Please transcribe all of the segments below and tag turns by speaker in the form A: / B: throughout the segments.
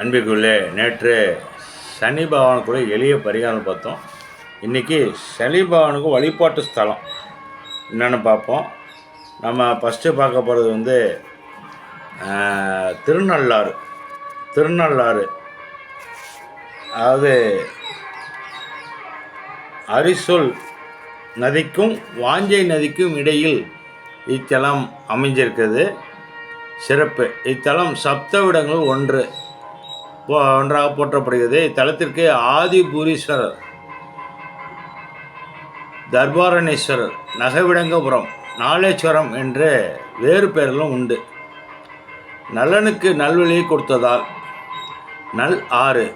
A: அன்பிற்குள்ளே நேற்று சனி பகவானுக்குள்ள எளிய பரிகாரம் பார்த்தோம். இன்றைக்கி சனி பகவானுக்கு வழிபாட்டு ஸ்தலம். என்னென்னு பார்ப்போம். நம்ம ஃபஸ்ட்டு பார்க்க போகிறது வந்து திருநள்ளாறு. திருநள்ளாறு. அதாவது அரிசொல் நதிக்கும் வாஞ்சை நதிக்கும் இடையில் இத்தலம் அமைஞ்சிருக்கிறது சிறப்பு. இத்தலம் சப்தவிடங்கள் ஒன்று. ஒன்றாக போற்றப்படுகிறது. இத்தலத்திற்கு ஆதிபுரீஸ்வரர் தர்பாரணேஸ்வரர் நகவிடங்கபுரம் நாளேஸ்வரம் என்று வேறு பெயர்களும் உண்டு. நலனுக்கு நல்வழியை கொடுத்ததால் நல் ஆறு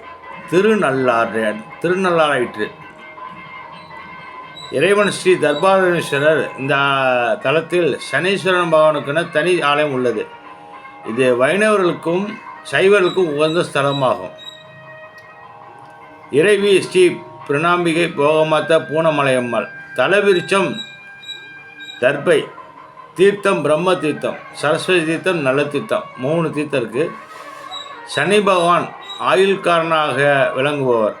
A: திருநள்ளாறு திருநள்ளாறாயிற்று இறைவன் ஸ்ரீ தர்பாரணேஸ்வரர் இந்த தலத்தில் சனீஸ்வரன் பகவானுக்கென தனி ஆலயம் உள்ளது. இது வைணவர்களுக்கும் சைவர்களுக்கு உகந்த ஸ்தலமாகும். இறைவி ஸ்ரீ பிரணாம்பிகை போகமாத்த பூனமலையம்மாள் தலவிருச்சம் தர்பை தீர்த்தம் பிரம்ம தீர்த்தம் சரஸ்வதி தீர்த்தம் நல்ல தீர்த்தம் மூணு தீர்த்தம் இருக்குது சனி பகவான் ஆயுள்காரனாக விளங்குபவர்.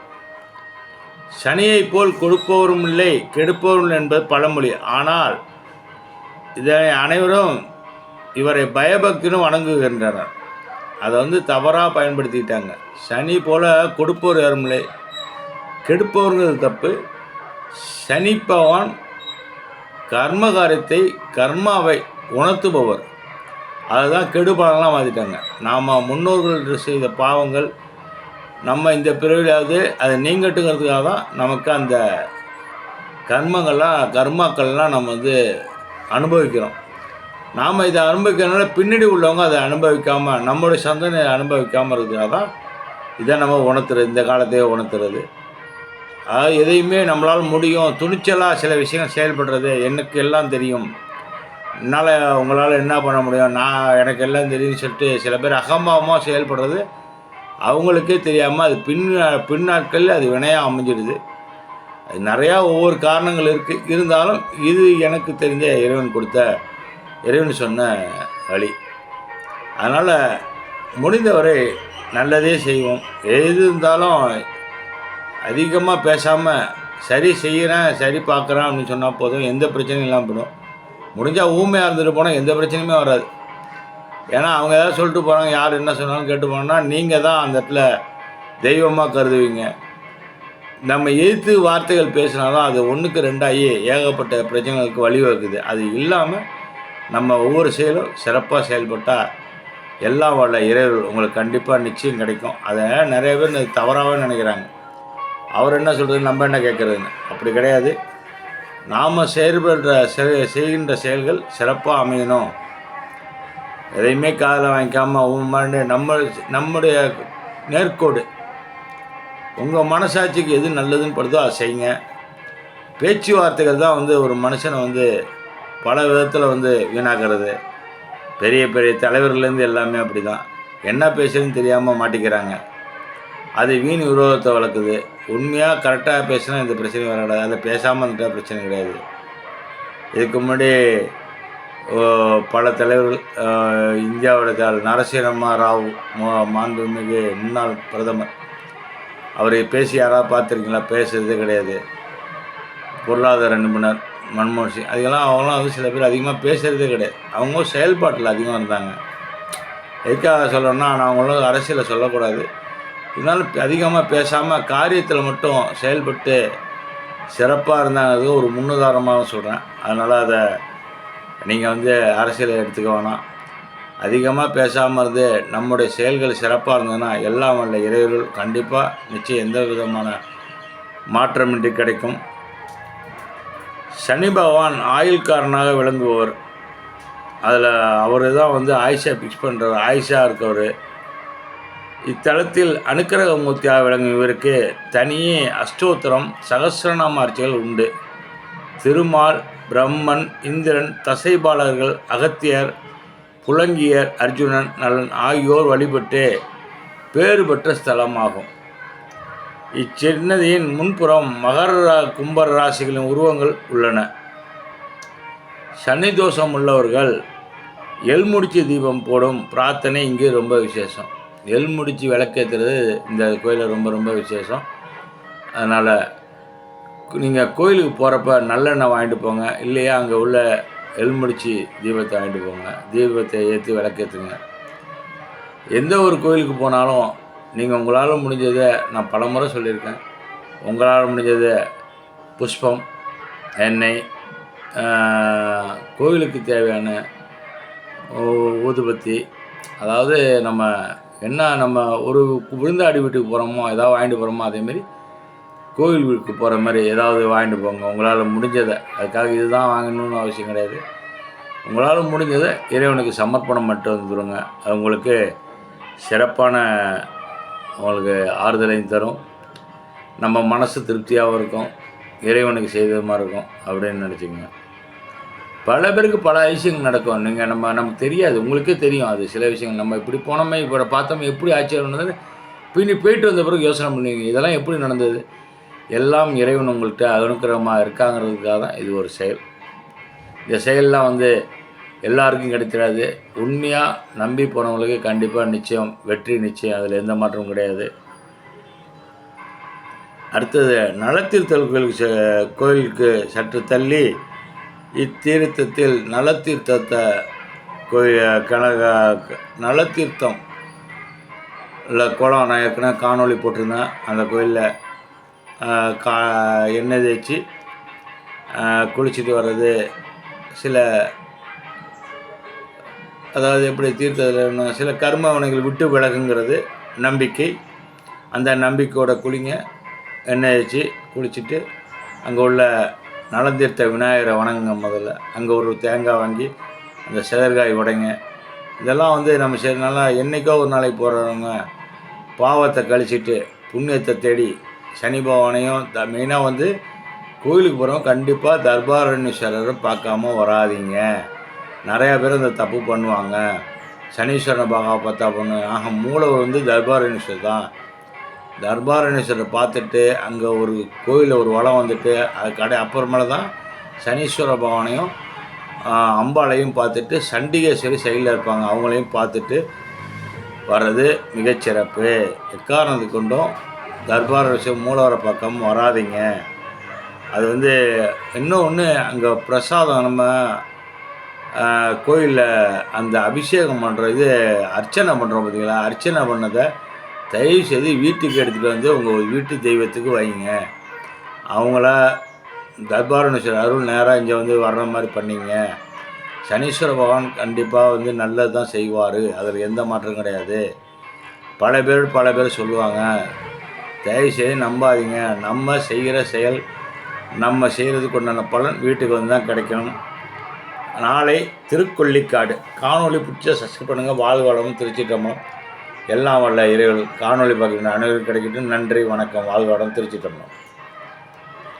A: சனியைப் போல் கொடுப்பவரும் இல்லை கெடுப்பவரும் என்பது பழமொழி. ஆனால் இதனை அனைவரும் இவரை பயபக்தினும் வணங்குகின்றனர். அதை வந்து தவறாக பயன்படுத்திக்கிட்டாங்க. சனி போல் கொடுப்பவர் யாருமில்லை கெடுப்பவர்கள் தப்பு. சனி பகவான் கர்மகாரியத்தை கர்மாவை உணர்த்துபவர். அதுதான் கெடுபலன்லாம் மாற்றிட்டாங்க நாம் முன்னோர்கள் செய்த பாவங்கள் நம்ம இந்த பிறவிலாவது அதை நீங்கட்டுங்கிறதுக்காக தான் நமக்கு அந்த கர்மங்கள்லாம் கர்மாக்கள்லாம் நம்ம வந்து அனுபவிக்கிறோம். நாம் இதை அனுபவிக்கிறதுனால பின்னாடி உள்ளவங்க அதை அனுபவிக்காமல் நம்மளுடைய சந்தனை அனுபவிக்காமல் இருக்கிறதுனால தான் இதை நம்ம உணர்த்துறது. இந்த காலத்தையே உணர்த்துறது. அதாவது எதையுமே நம்மளால் முடியும். துணிச்சலாக சில விஷயங்கள் செயல்படுறது. எனக்கு எல்லாம் தெரியும். என்னால் உங்களால் என்ன பண்ண முடியும்? நான் எனக்கு எல்லாம் தெரியும்னு சொல்லிட்டு சில பேர் அகம்பாவமாக செயல்படுறது. அவங்களுக்கே தெரியாமல் அது பின் பின்னாட்களில் அது வினையாக அமைஞ்சிடுது. அது நிறையா ஒவ்வொரு காரணங்கள் இருக்குது இருந்தாலும் இது எனக்கு தெரிஞ்ச இறைவன் கொடுத்த இறைவன் சொன்ன வழி. அதனால் முடிந்தவரை நல்லதே செய்வோம். எது இருந்தாலும் அதிகமாக பேசாமல் சரி செய்கிறேன் சரி பார்க்குறேன் அப்படின்னு சொன்னால் போதும். எந்த பிரச்சனையும் இல்லாமல் போயிடும். முடிஞ்சால் ஊமையாக இருந்துட்டு போனால் எந்த பிரச்சனையுமே வராது. ஏன்னா அவங்க ஏதாவது சொல்லிட்டு போகிறாங்க யார் என்ன சொன்னாலும் கேட்டு போனோம்னா நீங்கள் தான் அந்த இடத்துல தெய்வமாக கருதுவீங்க. நம்ம எதிர்த்து வார்த்தைகள் பேசினாலும் அது ஒன்றுக்கு ரெண்டாகி ஏகப்பட்ட பிரச்சனைகளுக்கு வழிவகுக்குது. அது இல்லாமல் நம்ம ஒவ்வொரு செயலும் சிறப்பாக செயல்பட்டால் எல்லாம் வல்ல இறைவர்கள் உங்களுக்கு கண்டிப்பாக நிச்சயம் கிடைக்கும். அதை நிறைய பேர் தவறாகவே நினைக்கிறாங்க. அவர் என்ன சொல்கிறது நம்ம என்ன கேட்குறதுன்னு? அப்படி கிடையாது. நாம் செயல்படுற செய்கின்ற செயல்கள் சிறப்பாக அமையணும். எதையுமே காதில் வாங்கிக்காமல் உண்மைன்னு நம்ம நம்முடைய நேர்கோடு. உங்கள் மனசாட்சிக்கு எது நல்லதுன்னு படுதோ அதை செய்யுங்க. பேச்சுவார்த்தைகள் தான் வந்து ஒரு மனுஷனை வந்து பல விதத்தில் வந்து வீணாக்கிறது. பெரிய பெரிய தலைவர்கள்லேருந்து எல்லாமே அப்படி தான் என்ன பேசுறதுன்னு தெரியாமல் மாட்டிக்கிறாங்க. அது வீண் விரோதத்தை வளர்க்குது. உண்மையாக கரெக்டாக பேசினா இந்த பிரச்சனை வராது. அதை பேசாமல் இருந்துட்டால் பிரச்சனை கிடையாது. இதுக்கு முன்னாடி பல தலைவர்கள் இந்தியாவோட தலைவர் நரசிம்ம ராவ் மோ- மாண்புமிகு முன்னாள் பிரதமர். அவர் பேசி யாராவது பார்த்துருக்கீங்களா? பேசுறதே கிடையாது. பொருளாதார நிபுணர். மன்மோகன் சிங். அதுக்கெல்லாம் அவங்களாம் வந்து சில பேர் அதிகமாக பேசுகிறதே கிடையாது. அவங்க செயல்பாட்டில் அதிகமாக இருந்தாங்க. எதுக்காக சொல்லணும்னா நான் அவங்களும் அரசியலை சொல்லக்கூடாது. இருந்தாலும் அதிகமாக பேசாமல் காரியத்தில் மட்டும் செயல்பட்டு சிறப்பாக இருந்தாங்க ஒரு முன்னுதாரணமாக சொல்கிறேன் அதனால் அதை நீங்கள் வந்து அரசியலை எடுத்துக்க வேணாம். அதிகமாக பேசாமல் இருந்து நம்முடைய செயல்கள் சிறப்பாக இருந்ததுன்னா எல்லாம் வல்ல இறைவர்கள் கண்டிப்பாக நிச்சயம் எந்த விதமான மாற்றமின்றி கிடைக்கும். சனி பகவான் ஆயுள்காரனாக விளங்குபவர். அதில் அவர் தான் வந்து ஆயிஷா பிக்ஸ் பண்ணுறவர் ஆயிஷா இருக்கவர். இத்தலத்தில் அனுக்கிரக மூர்த்தியாக விளங்கும் இவருக்கு தனியே அஷ்டோத்திரம் சகசிரநாம அர்ச்சைகள் உண்டு. திருமால் பிரம்மன் இந்திரன் தசைபாலகர்கள் அகத்தியர் புலங்கியர் அர்ஜுனன் நலன் ஆகியோர் வழிபட்டு பேறு பெற்ற ஸ்தலமாகும். இச்சின்னதியின் முன்புறம் மகர ரா- கும்பர் ராசிகளின் உருவங்கள் உள்ளன. சனி தோஷம் உள்ளவர்கள் எல்முடிச்சு தீபம் போடும் பிரார்த்தனை இங்கே ரொம்ப விசேஷம். எல்முடிச்சு விளக்கேற்றுறது இந்த கோயிலில் ரொம்ப ரொம்ப விசேஷம். அதனால் நீங்கள் கோயிலுக்கு போகிறப்ப நல்லெண்ணெய் வாங்கிட்டு போங்க. இல்லையா அங்கே உள்ள எள் முடிச்சு தீபத்தை வாங்கிட்டு போங்க. தீபத்தை ஏற்றி விளக்கேற்றுங்க எந்த ஒரு கோயிலுக்கு போனாலும் நீங்கள் உங்களால் முடிஞ்சதை நான் பலமுறை சொல்லியிருக்கேன். உங்களால் முடிஞ்சதை புஷ்பம் எண்ணெய் கோவிலுக்கு கோயிலுக்கு தேவையான ஊதுபத்தி அதாவது நம்ம என்ன நம்ம ஒரு விருந்தாடி வீட்டுக்கு போகிறோமோ ஏதாவது வாங்கிட்டு போகிறோமோ அதேமாரி கோவில் வீட்டுக்கு போகிற மாதிரி ஏதாவது வாங்கிட்டு போங்க. உங்களால் முடிஞ்சதை அதுக்காக இதுதான் வாங்கணும்னு அவசியம் கிடையாது. உங்களால் முடிஞ்சதை இறைவனுக்கு சமர்ப்பணம் மட்டும் வந்துடுங்க அது உங்களுக்கு சிறப்பான அவங்களுக்கு ஆறுதலையும் தரும். நம்ம மனசு திருப்தியாகவும் இருக்கும். இறைவனுக்கு செய்ததுமாக மாதிரி இருக்கும் அப்படின்னு நினச்சிக்கங்க. பல பேருக்கு பல விஷயங்கள் நடக்கும். நீங்கள் நம்ம நமக்கு தெரியாது. உங்களுக்கே தெரியும் அது. சில விஷயங்கள் நம்ம இப்படி போனோமே இப்போ பார்த்தோமே எப்படி ஆச்சரியம்னது பின்னி போயிட்டு வந்த பிறகு யோசனை பண்ணுவீங்க இதெல்லாம் எப்படி நடந்தது? எல்லாம் இறைவன் உங்கள்கிட்ட அனுக்கிரகமாக இருக்காங்கிறதுக்காக தான் இது ஒரு செயல். இந்த செயல்லாம் வந்து எல்லாருக்கும் கிடைச்சிடாது உண்மையாக நம்பி போனவங்களுக்கு கண்டிப்பாக நிச்சயம் வெற்றி நிச்சயம். அதில் எந்த மாற்றமும் கிடையாது. அடுத்தது நலத்தீர்த்தல் கோயிலுக்கு கோயிலுக்கு சற்று தள்ளி இத்தீர்த்தத்தில் நலத்தீர்த்தத்தை கோயில் கனக நலத்தீர்த்தம் இல்லை குளம் நான் ஏற்கனவே காணொளி போட்டிருந்தேன். அந்த கோயிலில் கா எண்ணெய் தேய்ச்சி குளிச்சுட்டு வர்றது சில அதாவது எப்படி தீர்த்தத்தில் சில கர்ம வினைகள் விட்டு விலகுங்கிறது நம்பிக்கை. அந்த நம்பிக்கையோட குளிங்க எண்ணெய் வச்சு குளிச்சுட்டு அங்கே உள்ள நலந்தீர்த்த விநாயகரை வணங்குங்க முதல்ல. அங்கே ஒரு தேங்காய் வாங்கி அந்த சிதற்காய் உடைங்க. இதெல்லாம் வந்து நம்ம சரி நல்லா என்றைக்கோ ஒரு நாளைக்கு போகிறவங்க பாவத்தை கழிச்சிட்டு புண்ணியத்தை தேடி சனி பகவானையும் த மெயினாக வந்து கோயிலுக்கு போகிறவங்க கண்டிப்பாக தர்பாரண்யேஸ்வரரை பார்க்காம வராதீங்க. நிறையா பேர் இந்த தப்பு பண்ணுவாங்க. சனீஸ்வரனை பார்க்க பார்த்தா பண்ணு. ஆக மூலவர் வந்து தர்பாரணேஸ்வரர் தான். தர்பாரணேஸ்வரரை பார்த்துட்டு அங்கே ஒரு கோயிலில் ஒரு வளம் வந்துட்டு அது கடை அப்புறமேல தான் சனீஸ்வர பகவானையும் அம்பாளையும் பார்த்துட்டு சண்டிகேஸ்வரி சைடில் இருப்பாங்க. அவங்களையும் பார்த்துட்டு வர்றது மிகச்சிறப்பு. எக்காரணத்து கொண்டும் தர்பாரணஸ் மூலவர பக்கம் வராதீங்க. அது வந்து இன்னும் ஒன்று அங்கே பிரசாதம் நம்ம கோயிலில் அந்த அபிஷேகம் பண்ணுற இது அர்ச்சனை பண்ணுறோம் பார்த்தீங்களா அர்ச்சனை பண்ணதை தயவு செய்து வீட்டுக்கு எடுத்துகிட்டு வந்து உங்கள் வீட்டு தெய்வத்துக்கு வைங்க. அவங்கள தர்பாரணேஸ்வரர் அருள் நேராக இங்கே வந்து வர்ற மாதிரி பண்ணிங்க. சனீஸ்வர பகவான் கண்டிப்பாக வந்து நல்லது தான் செய்வார். அதில் எந்த மாற்றம் கிடையாது. பல பேர் பல பேர் சொல்லுவாங்க தயவு செய்து நம்பாதீங்க. நம்ம செய்கிற செயல் நம்ம செய்கிறதுக்கு உண்டான பலன் வீட்டுக்கு வந்து தான் கிடைக்கணும். நாளை திருக்கொள்ளிக்காடு. காணொளி பிடிச்ச சப்ஸ்கிரைப் பண்ணுங்கள் வாழ்வாளமும் திருச்சிட்டம்பலம் எல்லாம் வல்ல இறைவர்கள் காணொளி பார்க்கின்ற அனைவரும் கிடைக்கட்டும். நன்றி வணக்கம். வாழ்வாடம் திருச்சிட்டம்பலம்